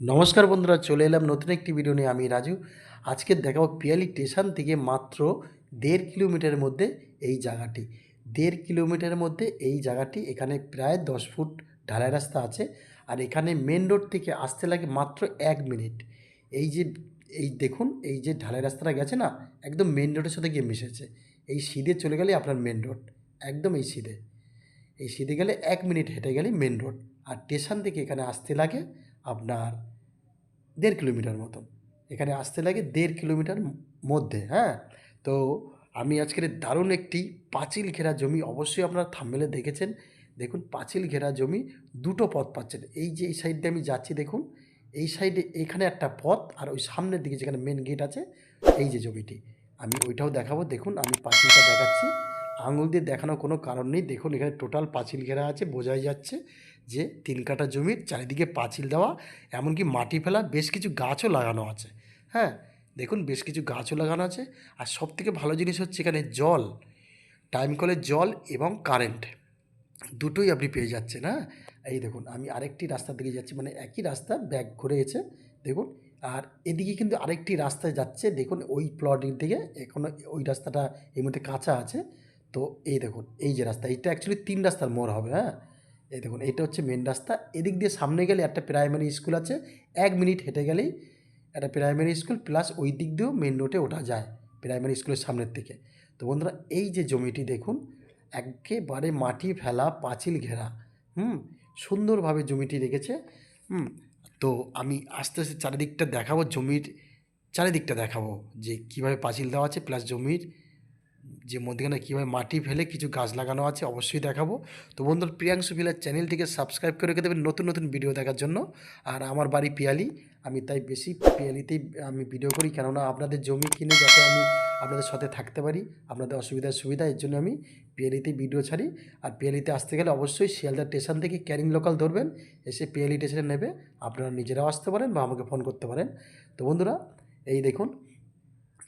নমস্কার বন্ধুরা, চলে এলাম নতুন একটি ভিডিও নিয়ে, আমি রাজু। আজকে দেখাবো পিয়ালি স্টেশন থেকে মাত্র দেড় কিলোমিটারের মধ্যে এই জায়গাটি। দেড় কিলোমিটারের মধ্যে এই জায়গাটি, এখানে প্রায় দশ ফুট ঢালাই রাস্তা আছে আর এখানে মেন রোড থেকে আসতে লাগে মাত্র এক মিনিট। এই যে, এই দেখুন, এই যে ঢালাই রাস্তাটা গেছে না, একদম মেন রোডের সাথে গিয়ে মিশেছে। এই সিধে চলে গেলে আপনার মেন রোড একদম এই সিধে। এই সিধে গেলে এক মিনিট হেঁটে গেলেই মেন রোড আর স্টেশন থেকে এখানে আসতে লাগে আপনার দেড় কিলোমিটার মতন। এখানে আসতে লাগে দেড় কিলোমিটার মধ্যে হ্যাঁ? তো আমি আজকের দারুণ একটি পাঁচিল ঘেরা জমি অবশ্যই আপনারা থাম্বেলে দেখেছেন। দেখুন, পাঁচিল ঘেরা জমি দুটো পথ পাচ্ছেন। এই যে এই সাইড দিয়ে আমি যাচ্ছি, দেখুন, এই সাইডে এখানে একটা পথ আর ওই সামনের দিকে যেখানে মেন গেট আছে, এই যে জমিটি। আমি ওইটাও দেখাবো। দেখুন, আমি পাঁচিলটা দেখাচ্ছি। আঙুল দিয়ে দেখানোর কোনো কারণ নেই। দেখুন, এখানে টোটাল পাঁচিল ঘেরা আছে, বোঝাই যাচ্ছে। যে তিন কাঠা জমির চারিদিকে পাঁচিল দেওয়া, এমনকি মাটি ফেলা বেশ কিছু গাছও লাগানো আছে। হ্যাঁ দেখুন বেশ কিছু গাছও লাগানো আছে। আর সব থেকে ভালো জিনিস হচ্ছে এখানে জল। টাইম কলের জল এবং কারেন্ট। দুটোই আপনি পেয়ে যাচ্ছেন হ্যাঁ? এই দেখুন, আমি আরেকটি রাস্তা দিকে যাচ্ছি মানে একই রাস্তা, ব্যাক ঘুরে গেছে দেখুন। আর এদিকে কিন্তু আরেকটি রাস্তায় যাচ্ছে, দেখুন ওই প্লটের দিকে এখনও ওই রাস্তাটা এই মধ্যে কাঁচা আছে। তো এই দেখুন, এই যে রাস্তা, এইটা অ্যাকচুয়ালি তিন রাস্তার মোড় হবে হ্যাঁ? এই দেখুন এটা হচ্ছে মেন রাস্তা। এদিক দিয়ে সামনে গেলে একটা প্রাইমারি স্কুল আছে। এক মিনিট হেঁটে গেলেই একটা প্রাইমারি স্কুল প্লাস ওই দিক দিয়েও মেন রোডে ওঠা যায় প্রাইমারি স্কুলের সামনের থেকে তো বন্ধুরা, এই যে জমিটি দেখুন, একেবারে মাটি ফেলা, পাঁচিল ঘেরা। হুম, সুন্দরভাবে জমিটি রেখেছে। হুম, তো আমি আস্তে আস্তে চারিদিকটা দেখাবো, জমির চারিদিকটা দেখাবো যে কীভাবে পাঁচিল দেওয়া আছে প্লাস জমির যে মধ্যখানে কীভাবে মাটি ফেলে কিছু গাছ লাগানো আছে অবশ্যই দেখাবো। তো বন্ধুরা প্রিয়াংশু ভিলার চ্যানেলটিকে সাবস্ক্রাইব করে রেখে দেবেন নতুন নতুন ভিডিও দেখার জন্য। আর আমার বাড়ি পিয়ালি, আমি তাই বেশি পিয়ালিতেই আমি ভিডিও করি, কেননা আপনাদের জমি কিনে যাতে আমি আপনাদের সাথে থাকতে পারি, আপনাদের অসুবিধার সুবিধা, এর জন্য আমি পিয়ালিতেই ভিডিও ছাড়ি। আর পিয়ালিতে আসতে গেলে অবশ্যই শিয়ালদা স্টেশন থেকে ক্যারিং লোকাল ধরবেন, এসে পিয়ালি স্টেশনে নেবে, আপনারা নিজেরাও আসতে পারেন বা আমাকে ফোন করতে পারেন। তো বন্ধুরা, এই দেখুন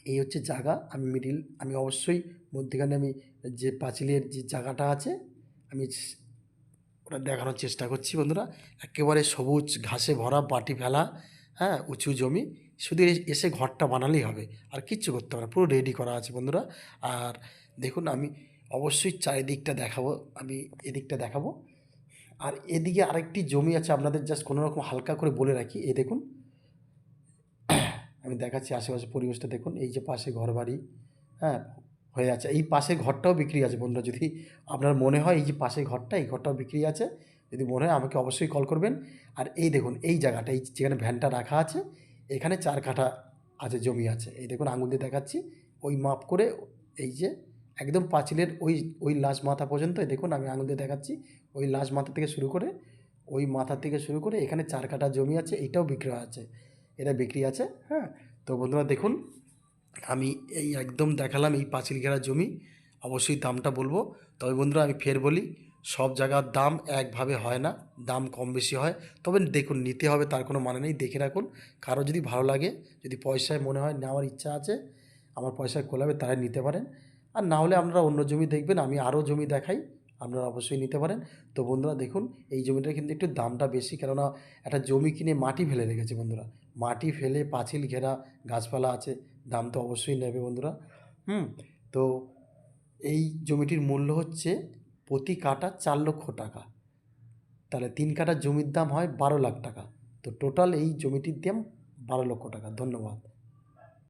এই হচ্ছে জায়গা। আমি মিডিল আমি অবশ্যই মধ্যখানে আমি যে পাঁচিলের যে জায়গাটা আছে, আমি ওটা দেখানোর চেষ্টা করছি বন্ধুরা। একেবারে সবুজ ঘাসে ভরা বাটি ফেলা হ্যাঁ উঁচু জমি, শুধু এ- এসে ঘরটা বানালেই হবে, আর কিচ্ছু করতে হবে না, পুরো রেডি করা আছে বন্ধুরা। আর দেখুন, আমি অবশ্যই চারিদিকটা দেখাবো, আমি এদিকটা দেখাবো। আর এদিকে আরেকটি জমি আছে, আপনাদের জাস্ট কোনো রকম হালকা করে বলে রাখি, এই দেখুন। আমি দেখাচ্ছি আশেপাশে পরিবেশটা দেখুন, এই যে পাশে ঘর বাড়ি হ্যাঁ হয়ে আছে। এই পাশে ঘরটাও বিক্রি আছে বন্ধুরা, যদি আপনার মনে হয় এই যে পাশে ঘরটা, এই ঘরটাও বিক্রি আছে, যদি মনে হয় আমাকে অবশ্যই কল করবেন। আর এই দেখুন, এই জায়গাটা, এই যেখানে ভ্যানটা রাখা আছে, এখানে চার কাঠা আছে, জমি আছে। এই দেখুন, আঙুল দিয়ে দেখাচ্ছি, ওই মাপ করে এই যে একদম পাঁচিলের ওই ওই লাশ মাথা পর্যন্ত দেখুন, আমি আঙুল দিয়ে দেখাচ্ছি, ওই লাশ মাথা থেকে শুরু করে, ওই মাথা থেকে শুরু করে এখানে চার কাঠা জমি আছে এটাও বিক্রয় আছে। এটা বিক্রি আছে হ্যাঁ? তো বন্ধুরা দেখুন, আমি এই একদম দেখালাম এই পাঁচিল ঘেরা জমি, অবশ্যই দামটা বলব। তবে বন্ধুরা আমি ফের বলি, সব জায়গার দাম একভাবে হয় না, দাম কম বেশি হয়। তবে দেখুন, নিতে হবে তার কোনো মানে নেই, দেখে রাখুন। কারও যদি ভালো লাগে, যদি পয়সায় মনে হয় নেওয়ার ইচ্ছা আছে, আমার পয়সায় কোলাবে তারাই নিতে পারেন। আর না হলে আপনারা অন্য জমি দেখবেন, আমি আরও জমি দেখাই। আপনারা অবশ্যই নিতে পারেন। তো বন্ধুরা দেখুন, এই জমিটা কিন্তু একটু দামটা বেশি, কেননা একটা জমি কিনে মাটি ফেলে রেখেছে বন্ধুরা। মাটি ফেলে পাঁচিল ঘেরা গাছপালা আছে, দাম তো অবশ্যই নেবে বন্ধুরা। হুম, তো এই জমিটির মূল্য হচ্ছে প্রতি কাঠা চার লক্ষ টাকা। তাহলে তিন কাঠা জমির দাম হয় বারো লাখ টাকা। তো টোটাল এই জমিটির দাম বারো লক্ষ টাকা। ধন্যবাদ।